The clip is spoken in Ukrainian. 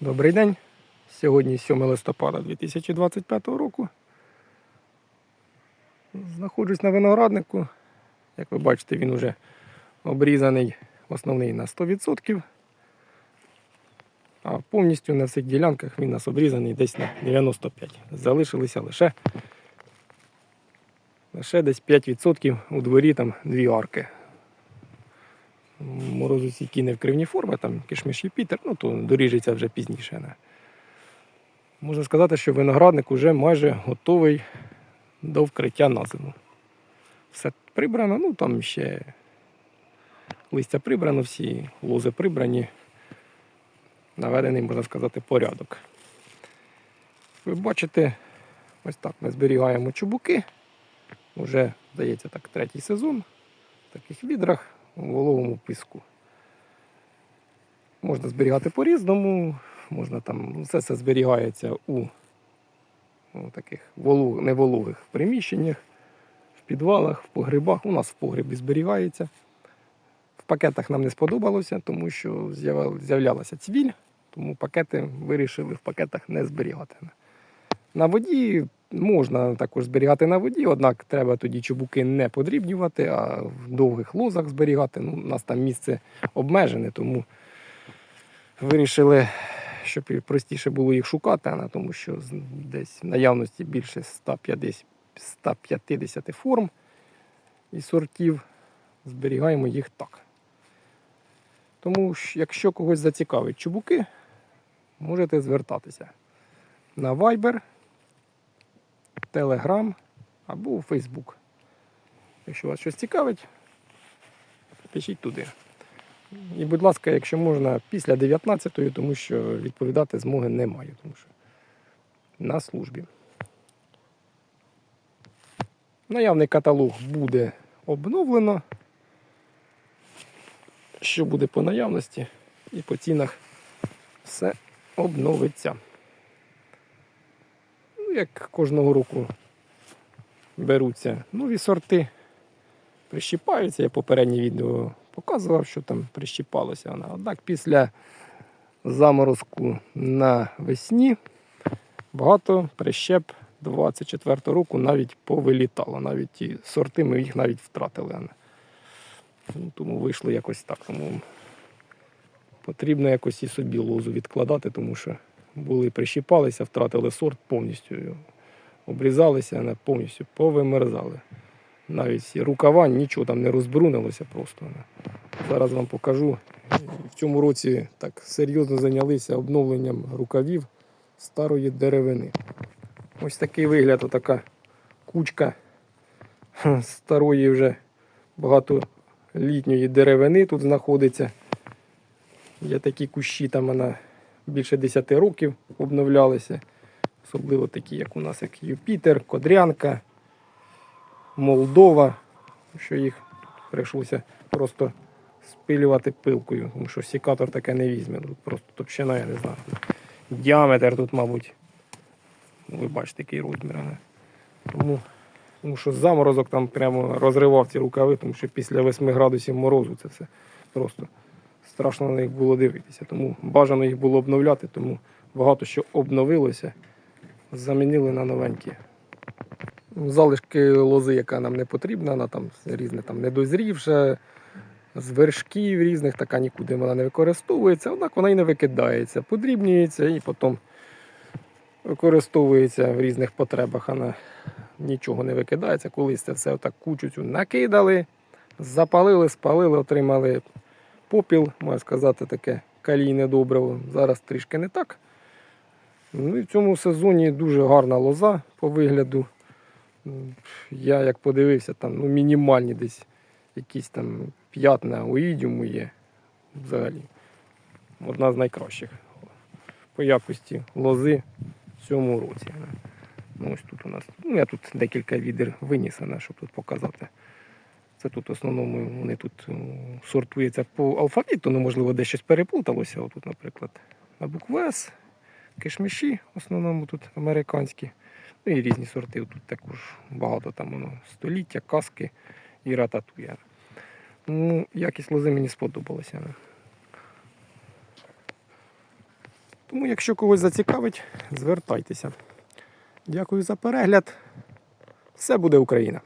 Добрий день. Сьогодні 7 листопада 2025 року. Знаходжусь на винограднику. Як ви бачите, він вже обрізаний основний на 100%. А повністю на всіх ділянках він у нас обрізаний десь на 95%. Залишилися лише, лише десь 5% у дворі там дві арки. Морозостійкі не вкривні форми, там кишмиш Юпітер, ну то доріжеться вже пізніше. Не. Можна сказати, що виноградник вже майже готовий до вкриття на зиму. Все прибрано, ну там ще листя прибрано, всі лози прибрані. Наведений, можна сказати, порядок. Ви бачите, ось так ми зберігаємо чубуки. Уже, здається, так, третій сезон в таких відрах у вологому піску. Можна зберігати по-різному, можна там, все це зберігається у, у таких волу, невологих приміщеннях, в підвалах, в погребах. У нас в погребі зберігається. В пакетах нам не сподобалося, тому що з'являлася цвіль, тому пакети вирішили в пакетах не зберігати. На воді можна також зберігати на воді, однак треба тоді чубуки не подрібнювати, а в довгих лозах зберігати. Ну, у нас там місце обмежене, тому вирішили, щоб простіше було їх шукати, тому що десь в наявності більше 150, 150 форм і сортів. Зберігаємо їх так. Тому, якщо когось зацікавить чубуки, можете звертатися на Viber, Telegram або Facebook. Якщо вас щось цікавить, пишіть туди. І, будь ласка, якщо можна, після 19-ї, тому що відповідати змоги немає, тому що на службі. Наявний каталог буде обновлено. Що буде по наявності і по цінах все обновиться. Ну, як кожного року беруться нові сорти, прищіпаються. Я попереднє відео показував, що там прищіпалося вона. Однак після заморозку на весні багато прищеп 24 року навіть повилітало. Навіть ті сорти ми їх навіть втратили. Ну, тому вийшло якось так. Тому потрібно якось і собі лозу відкладати, тому що були прищіпалися, втратили сорт повністю. Обрізалися, повністю повимерзали. Навіть рукава, нічого там не розбрунилося просто. Зараз вам покажу. В цьому році так серйозно зайнялися обновленням рукавів старої деревини. Ось такий вигляд, отака кучка старої вже багатолітньої деревини тут знаходиться. Є такі кущі, там вона більше 10 років обновлялися. Особливо такі, як у нас, як Юпітер, Кодрянка, Молдова, що їх прийшлося просто спилювати пилкою, тому що сікатор таке не візьме. Тут просто товщина, я не знаю. Діаметр тут, мабуть. Ну, Ви бачите, який розмір. Тому, тому що заморозок там прямо розривав ці рукави, тому що після 8 градусів морозу це все просто страшно на них було дивитися. Тому бажано їх було обновляти, тому багато що обновилося, замінили на новенькі. Залишки лози, яка нам не потрібна, вона там різне там недозрівша, з вершків різних, така нікуди вона не використовується, однак вона і не викидається, подрібнюється і потім використовується в різних потребах. Вона нічого не викидається. Колись це все отак кучу цю накидали, запалили, спалили, отримали попіл, можна сказати, таке калійне добриво. Зараз трішки не так. Ну і в цьому сезоні дуже гарна лоза по вигляду. Я як подивився, там ну, мінімальні десь якісь там п'ятна оїдіуму є взагалі. Одна з найкращих по якості лози в цьому році. Ну, ось тут у нас. Ну, я тут декілька відер виніс, а, щоб тут показати. Це тут в основному вони тут сортуються по алфавіту, ну можливо, десь щось переплуталося. Отут, наприклад, на букву С, кишміші, в основному тут американські. Ну і різні сорти. Тут також багато там воно століття, каски і рататуя. Ну, якість лози мені сподобалася. Тому, якщо когось зацікавить, звертайтеся. Дякую за перегляд. Все буде Україна!